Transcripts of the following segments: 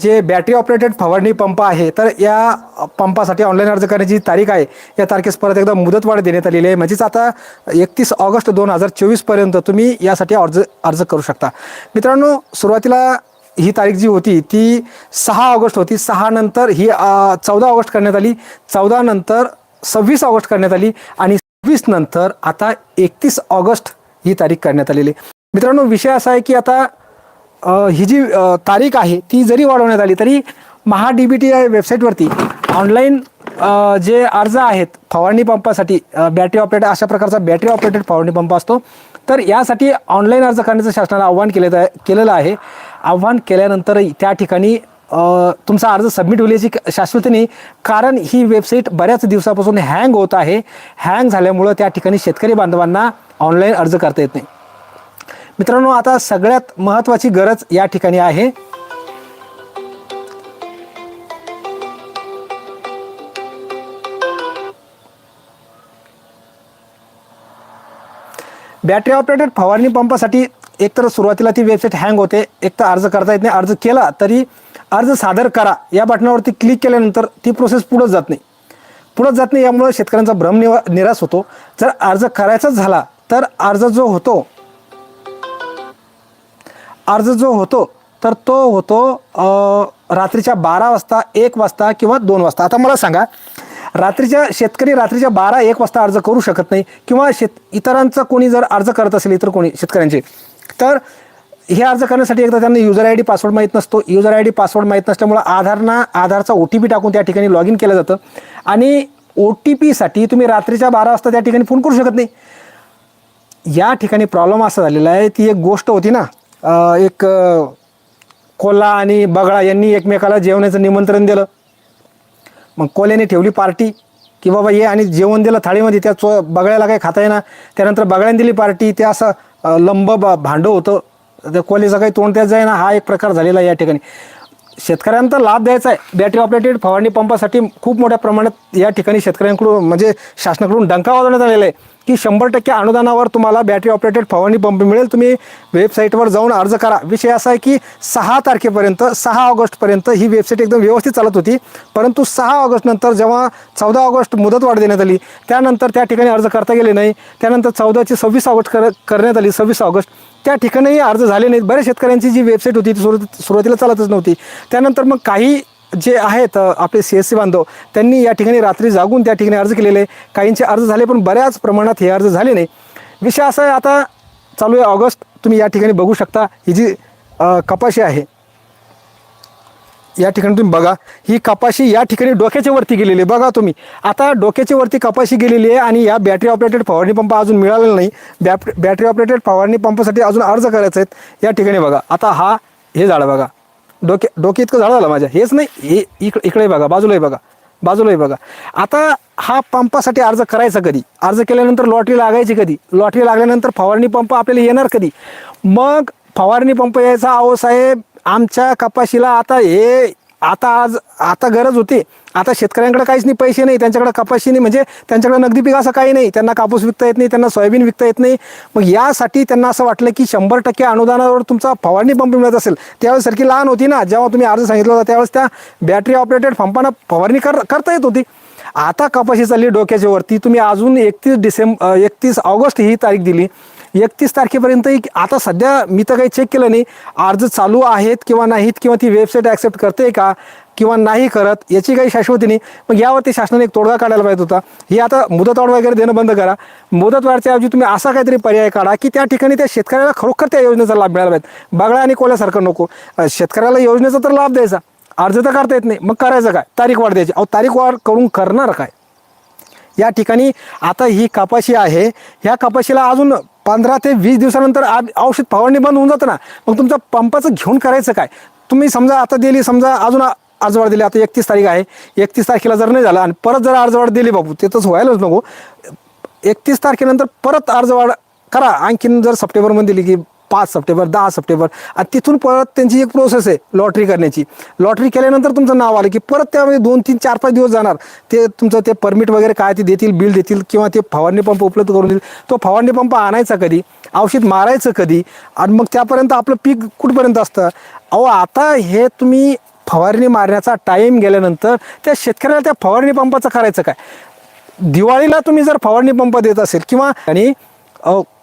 जे battery operated फवारणी pump आहे तर या पंपासाठी ऑनलाईन अर्ज करण्याची तारीख आहे. या तारखेस परत एकदा मुदतवाढ देण्यात आलेली आहे. म्हणजेच आता एकतीस ऑगस्ट दोन हजार चोवीसपर्यंत तुम्ही यासाठी अर्ज अर्ज करू शकता. मित्रांनो सुरुवातीला ही तारीख जी होती ती सहा ऑगस्ट होती. सहा नंतर ही चौदा ऑगस्ट करण्यात आली. चौदा नंतर सव्वीस ऑगस्ट करण्यात आली. आणि सव्वीस नंतर आता एकतीस ऑगस्ट ही तारीख करण्यात आलेली आहे. मित्रांनो विषय असा आहे की आता ही जी तारीख आहे ती जरी वाढवण्यात आली तरी महा डी बी टी या वेबसाईटवरती ऑनलाईन जे अर्ज आहेत फवारणी पंपासाठी बॅटरी ऑपरेटर अशा प्रकारचा बॅटरी ऑपरेटेड फवारणी पंप असतो. तर यासाठी ऑनलाईन अर्ज करण्याचं शासनाला आव्हान केलं केलेलं आहे. आव्हान केल्यानंतर त्या ठिकाणी तुमचा अर्ज सबमिट होईल याची कारण ही वेबसाईट बऱ्याच दिवसापासून हँग होत आहे. हँग झाल्यामुळं त्या ठिकाणी शेतकरी बांधवांना ऑनलाईन अर्ज करता येत नाही. मित्रांनो आता सगळ्यात महत्त्वाची गरज या ठिकाणी आहे. बॅटरी ऑपरेटेड फवारणी पंपासाठी एकतर सुरुवातीला ती वेबसाईट हँग होते एक तर अर्ज करता येत नाही. अर्ज केला तरी अर्ज सादर करा. या बटनावरती क्लिक केल्यानंतर ती प्रोसेस पुढंच जात नाही. पुढंच जात नाही यामुळे शेतकऱ्यांचा भ्रम निवा निराश होतो. जर अर्ज करायचाच झाला तर अर्ज जो होतो अर्ज जो होतो तर तो होतो रात्रीच्या बारा वाजता एक वाजता किंवा दोन वाजता. आता मला सांगा रात्रीच्या शेतकरी रात्रीच्या बारा एक वाजता अर्ज करू शकत नाही किंवा शेत इतरांचा कोणी जर अर्ज करत असेल इतर कोणी शेतकऱ्यांचे तर हे अर्ज करण्यासाठी एकदा त्यांना युजर आय डी पासवर्ड माहीत नसतो. युजर आय डी पासवर्ड माहीत नसल्यामुळं आधारना आधारचा ओ टी पी टाकून त्या ठिकाणी लॉग इन केलं जातं. आणि ओ टी पीसाठी तुम्ही रात्रीच्या बारा वाजता त्या ठिकाणी फोन करू शकत नाही. या ठिकाणी प्रॉब्लेम असा झालेला आहे ती एक गोष्ट होती ना अं, एक अं, कोल्हा आणि बगळा यांनी एकमेकाला जेवणाचं निमंत्रण दिलं. मग कोल्याने ठेवली पार्टी की बाबा ये आणि जेवण दिलं थाळीमध्ये त्या चो बगळ्याला काही खाता येणार त्यानंतर बगळ्याने दिली पार्टी ते असं अं, लंब ब- भांडं होतं. त्या कोल्याचं काही तोंड त्यात जाईना हा एक प्रकार झालेला आहे या ठिकाणी. शेतकऱ्यांना तर लाभ द्यायचा आहे. बॅटरी ऑपरेटेड फवारणी पंपासाठी खूप मोठ्या प्रमाणात या ठिकाणी शेतकऱ्यांकडून म्हणजे शासनाकडून डंका वाजवण्यात आलेला आहे. की शंभर टक्के अनुदानावर तुम्हाला बॅटरी ऑपरेटेड फवारणी पंप मिळेल. तुम्ही वेबसाईटवर जाऊन अर्ज करा. विषय असा आहे की सहा तारखेपर्यंत सहा ऑगस्टपर्यंत ही वेबसाईट एकदम व्यवस्थित चालत होती. परंतु सहा ऑगस्टनंतर जेव्हा चौदा ऑगस्ट मुदतवाढ देण्यात आली त्यानंतर त्या ठिकाणी अर्ज करता गेले नाही. त्यानंतर चौदाची सव्वीस ऑगस्ट कर करण्यात आली सव्वीस ऑगस्ट. त्या ठिकाणीही अर्ज झाले नाहीत. बऱ्याच शेतकऱ्यांची जी वेबसाईट होती ती सुरू सुरुवातीला चालतच नव्हती. त्यानंतर मग काही जे आहेत आपले सी एस सी बांधव त्यांनी या ठिकाणी रात्री जागून त्या ठिकाणी अर्ज केलेले. काहींचे अर्ज झाले पण बऱ्याच प्रमाणात हे अर्ज झाले नाही. विषय असा आहे आता चालू आहे ऑगस्ट. तुम्ही या ठिकाणी बघू शकता ही जी कपाशी आहे या ठिकाणी तुम्ही बघा. ही कपाशी या ठिकाणी डोक्याच्या वरती गेलेली आहे. बघा तुम्ही. आता डोक्याच्या वरती कपाशी गेलेली आहे आणि या बॅटरी ऑपरेटेड फवारणी पंप अजून मिळालेला नाही. बॅट बॅटरी ऑपरेटेड फवारणी पंपासाठी अजून अर्ज करायचे आहेत. या ठिकाणी बघा. आता हा हे झाडं बघा. डोके डोके इतकं झाड झालं माझ्या. हेच नाही हे इकडे इकडे बघा बाजूलाही बघा बाजूलाही बघा. आता हा पंपासाठी अर्ज करायचा कधी? अर्ज केल्यानंतर लॉटरी लागायची कधी? लॉटरी लागल्यानंतर फवारणी पंप आपल्याला येणार कधी? मग फवारणी पंप यायचा अहो साहेब आमच्या कपाशीला आता हे आता आज आता गरज होती. आता शेतकऱ्यांकडे काहीच नाही पैसे नाही त्यांच्याकडे कपाशी नाही म्हणजे त्यांच्याकडे नगदी पीक असं काही नाही त्यांना कापूस विकता येत नाही त्यांना सोयाबीन विकता येत नाही. मग यासाठी त्यांना असं वाटलं की शंभर टक्के अनुदानावर तुमचा फवारणी पंप मिळत असेल. त्यावेळेस सारखी लहान होती ना जेव्हा तुम्ही अर्ज सांगितला होता त्यावेळेस त्या बॅटरी ऑपरेटेड पंपांना फवारणी कर करता येत होती. आता कपाशी चालली डोक्याच्या वरती तुम्ही अजून एकतीस डिसेंब एकतीस ऑगस्ट ही तारीख दिली. एकतीस तारखेपर्यंत आता सध्या मी तर काही चेक केलं नाही. अर्ज चालू आहेत किंवा नाहीत किंवा ती वेबसाईट ॲक्सेप्ट करते का किंवा नाही करत याची काही शाश्वती नाही. मग यावरती शासनाने एक तोडगा काढायला पाहिजे होता. हे आता मुदतवाढ वगैरे देणं बंद करा. मुदतवाढच्या ऐवजी तुम्ही असा काहीतरी पर्याय काढा की त्या ठिकाणी त्या शेतकऱ्याला खरोखर त्या योजनेचा लाभ मिळाला पाहिजे. बगळा आणि कोल्यासारखं नको. शेतकऱ्याला योजनेचा तर लाभ द्यायचा. अर्ज तर करता येत नाही. मग करायचं काय? तारीख वाढ द्यायची. अहो तारीख वाढ करून करणार काय? या ठिकाणी आता ही कपाशी आहे. ह्या कपाशीला अजून पंधरा ते वीस दिवसानंतर आ- औषध फवारणी बंद होऊन जातं ना. मग तुमचं पंपाचं घेऊन करायचं काय? तुम्ही समजा आता दिली समजा अजून अर्जवाड अर्जवाढ दिली आता एकतीस तारीख आहे. एकतीस तारखेला जर नाही झालं आणि परत जर अर्जवाढ दिली बाबू ते तसं व्हायलाच नको. एकतीस तारखेनंतर परत अर्जवाढ करा. आणखीन जर सप्टेंबरमध्ये दिली की पाच सप्टेंबर दहा सप्टेंबर आणि तिथून परत त्यांची एक प्रोसेस आहे लॉटरी करण्याची. लॉटरी केल्यानंतर तुमचं नाव आलं की परत त्यामध्ये दोन तीन चार पाच दिवस जाणार. ते तुमचं ते परमिट वगैरे काय ते देतील बिल देतील किंवा ते फवारणी पंप उपलब्ध करून देईल तो फवारणी पंप आणायचा कधी? औषध मारायचं कधी? आणि मग त्यापर्यंत आपलं पीक कुठपर्यंत असतं? अहो आता हे तुम्ही फवारणी मारण्याचा टाईम गेल्यानंतर त्या शेतकऱ्याला त्या फवारणी पंपाचं करायचं काय? दिवाळीला तुम्ही जर फवारणी पंप देत असेल किंवा आणि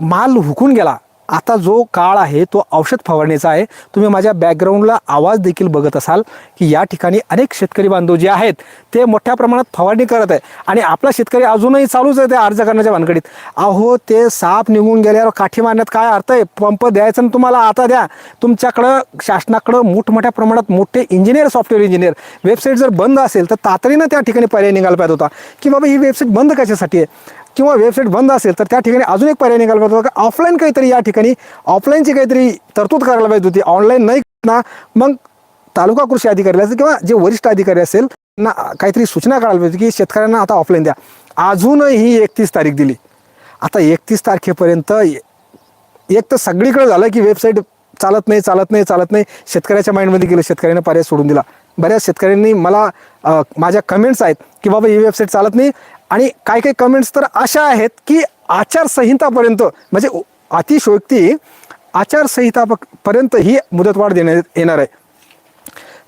माल हुकून गेला आता जो काळ आहे तो औषध फवारणीचा आहे. तुम्ही माझ्या बॅकग्राऊंडला आवाज देखील बघत असाल की या ठिकाणी अनेक शेतकरी बांधव जे आहेत ते मोठ्या प्रमाणात फवारणी करत आहे आणि आपला शेतकरी अजूनही चालूच आहे ते अर्ज करण्याच्या भानगडीत. अहो ते साप निघून गेल्यावर काठी मारण्यात काय अर्थ आहे? पंप द्यायचं आणि तुम्हाला आता द्या. तुमच्याकडं शासनाकडं मोठमोठ्या प्रमाणात मोठे इंजिनियर सॉफ्टवेअर इंजिनियर वेबसाईट जर बंद असेल तर तातडीनं त्या ठिकाणी पर्याय निघाला पाहिजे होता. की बाबा ही वेबसाईट बंद कशासाठी आहे? किंवा वेबसाईट बंद असेल तर त्या ठिकाणी अजून एक पर्याय निघाला पाहिजे. होता ऑफलाईन काहीतरी या ठिकाणी ऑफलाईनची काहीतरी तरतूद करायला पाहिजे होती. ऑनलाईन नाही ना मग तालुका कृषी अधिकारी असेल किंवा जे वरिष्ठ अधिकारी असेल ना काहीतरी सूचना करायला पाहिजे की शेतकऱ्यांना आता ऑफलाईन द्या. अजूनही एकतीस तारीख दिली. आता एकतीस तारखेपर्यंत एक तर सगळीकडे झालं की वेबसाईट चालत नाही चालत नाही चालत नाही. शेतकऱ्याच्या माइंडमध्ये गेलं शेतकऱ्याने पर्याय सोडून दिला. बऱ्याच शेतकऱ्यांनी मला माझ्या कमेंट्स आहेत की बाबा ही वेबसाईट चालत नाही. आणि काही काही कमेंट्स तर अशा आहेत की आचारसंहितापर्यंत म्हणजे अतिशयोक्ती आचारसंहिता पर्यंत ही मुदतवाढ देण्यात येणार आहे.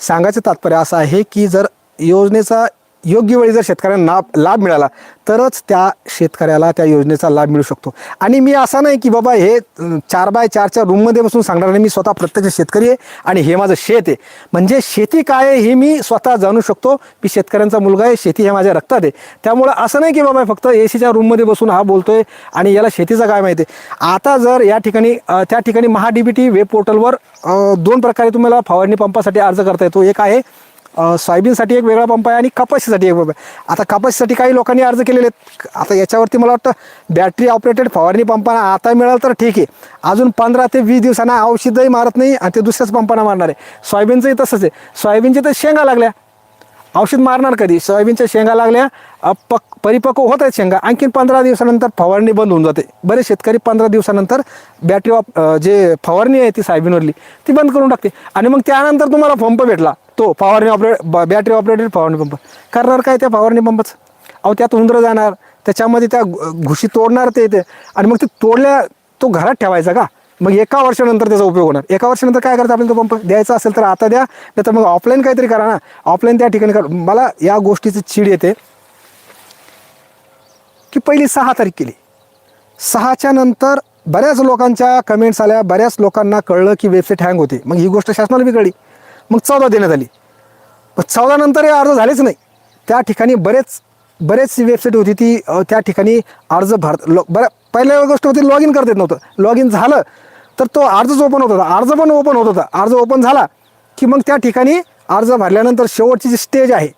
सांगायचं तात्पर्य असं आहे की जर योजनेचा योग्य वेळी जर शेतकऱ्यांना लाभ मिळाला तरच त्या शेतकऱ्याला त्या योजनेचा लाभ मिळू शकतो. आणि मी असा नाही की बाबा हे चार बाय चारच्या रूममध्ये बसून सांगणार नाही मी स्वतः प्रत्यक्ष शेतकरी आहे आणि हे माझं शेत आहे. म्हणजे शेती काय आहे हे मी स्वतः जाणू शकतो मी शेतकऱ्यांचा मुलगा आहे शेती हे माझ्या रक्तात आहे. त्यामुळं असं नाही की बाबा फक्त ए सीच्या रूममध्ये बसून हा बोलतोय आणि याला शेतीचं काय माहिती आहे. आता जर या ठिकाणी त्या ठिकाणी Maha D B T web पोर्टलवर दोन प्रकारे तुम्हाला फवारणी पंपासाठी अर्ज करता येतो. एक आहे सोयाबीनसाठी एक वेगळा पंप आहे आणि कपाशीसाठी एक पंप आहे. आता कपाशीसाठी काही लोकांनी अर्ज केलेले आहेत. आता याच्यावरती मला वाटतं बॅटरी ऑपरेटेड फवारणी पंपाना आता मिळालं तर ठीक आहे. अजून पंधरा ते वीस दिवसांना औषधही मारत नाही आणि ते दुसऱ्याच पंपाना मारणार आहे. सोयाबीनचंही तसंच आहे. सोयाबीनचे तर शेंगा लागल्या. औषध मारणार कधी? सोयाबीनच्या शेंगा लागल्या. पक परिपक्व होत आहेत शेंगा. आणखीन पंधरा दिवसानंतर फवारणी बंद होऊन जाते. बरेच शेतकरी पंधरा दिवसानंतर बॅटरी ऑफ जे फवारणी आहे ती सोयाबीनवरली ती बंद करून टाकते. आणि मग त्यानंतर तुम्हाला पंप भेटला. तो फवारणी ऑपरेट बॅटरी ऑपरेटेड फवारणी पंप करणार काय त्या फवारणी पंपच अहो त्यात उंदरं जाणार. त्याच्यामध्ये त्या घुशी तोडणार ते येते आणि मग ते तोडल्या तो घरात ठेवायचा का? मग एका वर्षानंतर त्याचा उपयोग होणार. एका वर्षानंतर काय करायचं आपल्याला तो पंप द्यायचा असेल तर आता द्या. नाही तर मग ऑफलाईन काहीतरी करा ना. ऑफलाईन त्या ठिकाणी करा. मला या गोष्टीची चीड येते. की पहिली सहा तारीख केली. सहाच्या नंतर बऱ्याच लोकांच्या कमेंट्स आल्या. बऱ्याच लोकांना कळलं की वेबसाईट हँग होते. मग ही गोष्ट शासनाला बी कळली. मग चौदा देण्यात आली. पण चौदा नंतर हे अर्ज झालेच नाही. त्या ठिकाणी बरेच बरेच वेबसाईट होती ती त्या ठिकाणी अर्ज भर लॉ बऱ्या पहिल्या गोष्ट होती लॉग इन करता येत नव्हतं. लॉग इन झालं तर तो अर्जच ओपन होत होता. अर्ज पण ओपन होत होता. अर्ज ओपन झाला की मग त्या ठिकाणी अर्ज भरल्यानंतर शेवटची जी स्टेज आहे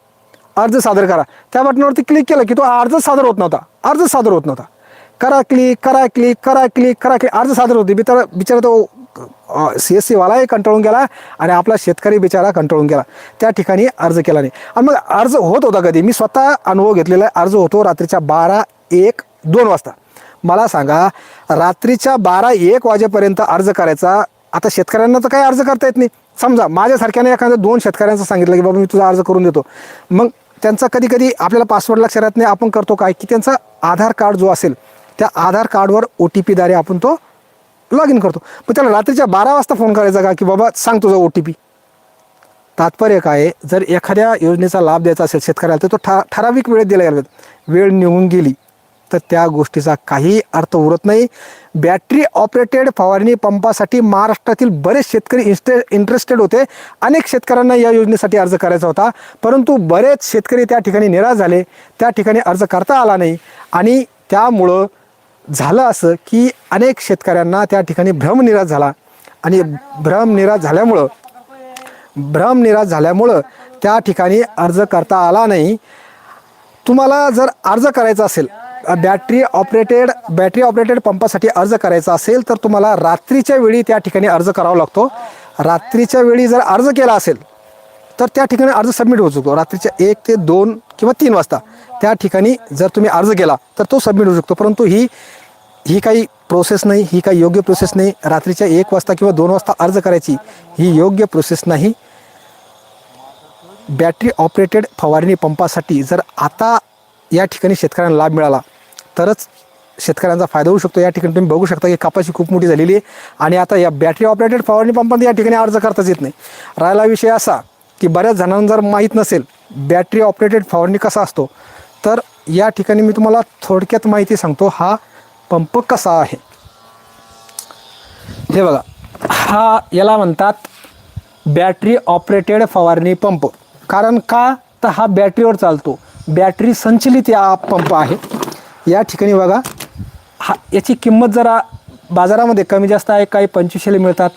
अर्ज सादर करा. त्या बटनावरती क्लिक केलं की तो अर्ज सादर होत नव्हता. अर्ज सादर होत नव्हता. करा क्लिक करा क्लिक करा क्लिक करा क्लिक अर्ज सादर होते. बिचारा बिचारा तो सी एस सीवालाही कंटाळून गेला आणि आपला शेतकरी बिचारा कंटाळून गेला. त्या ठिकाणी अर्ज केला नाही. आणि मग अर्ज होत होता कधी? मी स्वतः अनुभव घेतलेला आहे. अर्ज होतो रात्रीच्या बारा एक दोन वाजता. मला सांगा रात्रीच्या बारा एक वाजेपर्यंत अर्ज करायचा? आता शेतकऱ्यांना तर काही अर्ज करता येत नाही. समजा माझ्यासारख्याने एखाद्या दोन शेतकऱ्यांचं सांगितलं की बाबा मी तुझा अर्ज करून देतो. मग त्यांचा कधी कधी आपल्याला पासवर्ड लक्षात राहत नाही. आपण करतो काय? की त्यांचा आधार कार्ड जो असेल त्या आधार कार्डवर ओ टी पीद्वारे आपण तो लॉग इन करतो. मग त्याला रात्रीच्या बारा वाजता फोन करायचा का? की बाबा सांग तुझा ओ टी पी तात्पर्य काय जर एखाद्या योजनेचा लाभ द्यायचा असेल शेतकऱ्याला तर तो ठा ठराविक वेळेत दिला गेला. वेळ निघून गेली तर त्या गोष्टीचा काही अर्थ उरत नाही. बॅटरी ऑपरेटेड फवारणी पंपासाठी महाराष्ट्रातील बरेच शेतकरी इंस्टे इंटरेस्टेड होते. अनेक शेतकऱ्यांना या योजनेसाठी अर्ज करायचा होता. परंतु बरेच शेतकरी त्या ठिकाणी निराश झाले. त्या ठिकाणी अर्ज करता आला नाही. आणि त्यामुळं झालं असं की अनेक शेतकऱ्यांना त्या ठिकाणी भ्रमनिराश झाला. आणि भ्रमनिराश झाल्यामुळं भ्रमनिराश झाल्यामुळं त्या ठिकाणी अर्ज करता आला नाही. तुम्हाला जर अर्ज करायचा असेल बॅटरी ऑपरेटेड बॅटरी ऑपरेटेड पंपासाठी अर्ज करायचा असेल तर तुम्हाला रात्रीच्या वेळी त्या ठिकाणी अर्ज करावा लागतो. रात्रीच्या वेळी जर अर्ज केला असेल तर त्या ठिकाणी अर्ज सबमिट होऊ शकतो रात्रीच्या एक ते दोन किंवा तीन वाजता त्या ठिकाणी जर तुम्ही अर्ज केला तर तो सबमिट होऊ शकतो. परंतु ही ही काही प्रोसेस नाही ही काही योग्य प्रोसेस नाही. रात्रीच्या एक वाजता किंवा दोन वाजता अर्ज करायची ही योग्य प्रोसेस नाही. बॅटरी ऑपरेटेड फवारणी पंपासाठी जर आता या ठिकाणी शेतकऱ्यांना लाभ मिळाला तरच शेतकऱ्यांचा फायदा होऊ शकतो. या ठिकाणी तुम्ही बघू शकता की कपाशी खूप मोठी झालेली आहे आणि आता या बॅटरी ऑपरेटेड फवारणी पंपात या ठिकाणी अर्ज करताच येत नाही. राहिला विषय असा की बऱ्याच जणांना जर माहीत नसेल बॅटरी ऑपरेटेड फवारणी कसा असतो तर या ठिकाणी मी तुम्हाला थोडक्यात माहिती सांगतो. हा पंप कसा आहे? हे बघा हा याला म्हणतात बॅटरी ऑपरेटेड फवारणी पंप. कारण का? तर हा बॅटरीवर चालतो. बॅटरी संचलित या पंप आहे. या ठिकाणी बघा हा याची किंमत जरा बाजारामध्ये कमी जास्त आहे. काही पंचवीसशेला मिळतात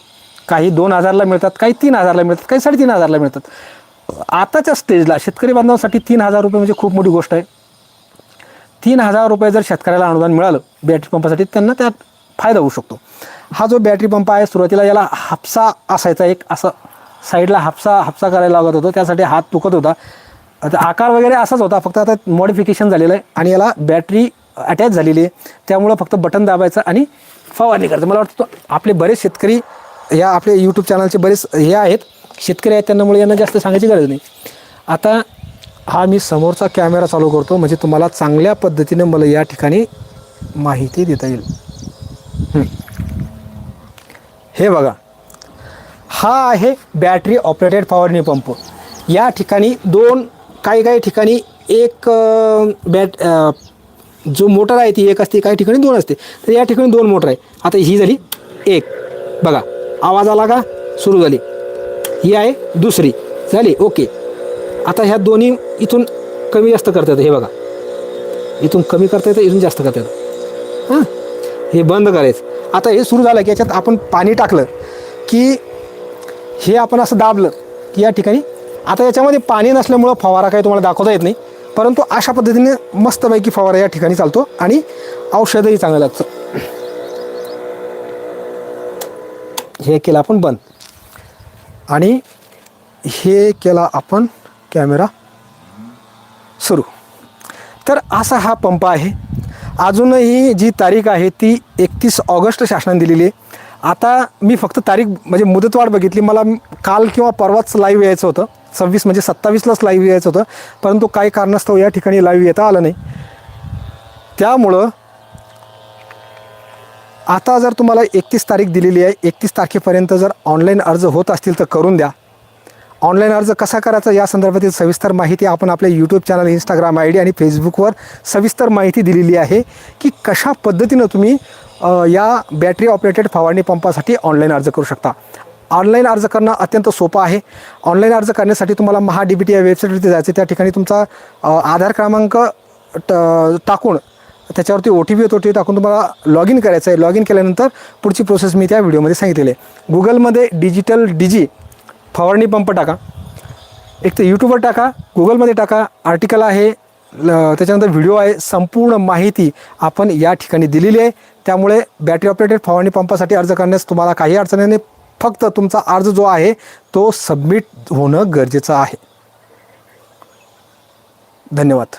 काही दोन हजारला मिळतात काही तीन हजारला मिळतात काही साडेतीन हजारला मिळतात. आताच्या स्टेजला शेतकरी बांधवांसाठी तीन हजार रुपये म्हणजे खूप मोठी गोष्ट आहे. तीन हजार रुपये जर शेतकऱ्याला अनुदान मिळालं बॅटरी पंपासाठी त्यांना त्यात फायदा होऊ शकतो. हा जो बॅटरी पंप आहे सुरुवातीला याला हापसा असायचा एक असं साईडला हापसा हापसा करायला लागत होतो. त्यासाठी हात दुखत होता. आता आकार वगैरे असाच होता फक्त आता मॉडिफिकेशन झालेलं आहे आणि याला बॅटरी अटॅच झालेली आहे. त्यामुळं फक्त बटन दाबायचं आणि फवारणी करायचं. मला वाटतं आपले बरेच शेतकरी या आपले यूट्यूब चॅनलचे बरेच हे आहेत. शेतकरी आहेत त्यांच्यामुळे यांना जास्त सांगायची गरज नाही. आता हा मी समोरचा कॅमेरा चालू करतो म्हणजे तुम्हाला चांगल्या पद्धतीने मला या ठिकाणी माहिती देता येईल. हे. बघा. हा आहे बॅटरी ऑपरेटेड फवारणी पंप या ठिकाणी दोन काही काही ठिकाणी एक बॅट जो मोटर आहे ती एक असते काही ठिकाणी दोन असते. तर या ठिकाणी दोन मोटर आहे. आता ही झाली एक. बघा. आवाज आला का? सुरू झाली. ही आहे दुसरी. झाली. ओके. आता ह्या दोन्ही इथून कमी जास्त करता येतं हे बघा. इथून कमी करता येतं इथून जास्त करता येतं. हां? हे बंद करायचं. आता हे सुरू झालं की याच्यात आपण पाणी टाकलं की हे आपण असं दाबलं की या ठिकाणी आता याच्यामध्ये पाणी नसल्यामुळं फवारा काही तुम्हाला दाखवता येत नाही परंतु अशा पद्धतीने मस्तपैकी फवारा या ठिकाणी चालतो आणि औषधही चांगलं लागतं. हे केलं आपण बंद. आणि हे केला आपण कॅमेरा सुरू. तर असा हा पंप आहे. अजूनही जी तारीख आहे ती एकतीस ऑगस्ट शासनाने दिलेली आहे. आता मी फक्त तारीख म्हणजे मुदतवाढ बघितली. मला काल किंवा परवाच लाईव्ह यायचं होतं. सव्वीस म्हणजे सत्तावीसलाच लाईव्ह यायचं होतं. परंतु काही कारणास्तव या ठिकाणी लाईव्ह येता आलं नाही. त्यामुळं आता जर तुम्हाला एकतीस तारीख दिलेली आहे एकतीस तारखेपर्यंत जर ऑनलाईन अर्ज होत असतील तर करून द्या. ऑनलाईन अर्ज कसा करायचा या संदर्भातील सविस्तर माहिती आपण आपल्या YouTube channel Instagram I D आणि फेसबुकवर सविस्तर माहिती दिलेली आहे की कशा पद्धतीनं तुम्ही या बॅटरी ऑपरेटेड फवारणी पंपासाठी ऑनलाईन अर्ज करू शकता. ऑनलाईन अर्ज करणं अत्यंत सोपं आहे. ऑनलाईन अर्ज करण्यासाठी तुम्हाला महा डी बी टी या वेबसाईटवरती जायचं त्या ठिकाणी तुमचा आधार क्रमांक ट टाकून त्याच्यावरती ओ टी पी येतो टी पी टाकून तुम्हाला लॉग इन करायचं आहे. लॉग इन केल्यानंतर पुढची प्रोसेस मी त्या व्हिडिओमध्ये सांगितलेली आहे. गुगलमध्ये डिजिटल डिजी फवारणी पंप टाका. एक तर यूट्यूबवर टाका गुगलमध्ये टाका आर्टिकल आहे त्याच्यानंतर व्हिडिओ आहे संपूर्ण माहिती आपण या ठिकाणी दिलेली आहे. त्यामुळे बॅटरी ऑपरेटेड फवारणी पंपासाठी अर्ज करण्यास तुम्हाला काही अडचणी नाही. फक्त तुमचा अर्ज जो आहे तो सबमिट होणं गरजेचं आहे. धन्यवाद.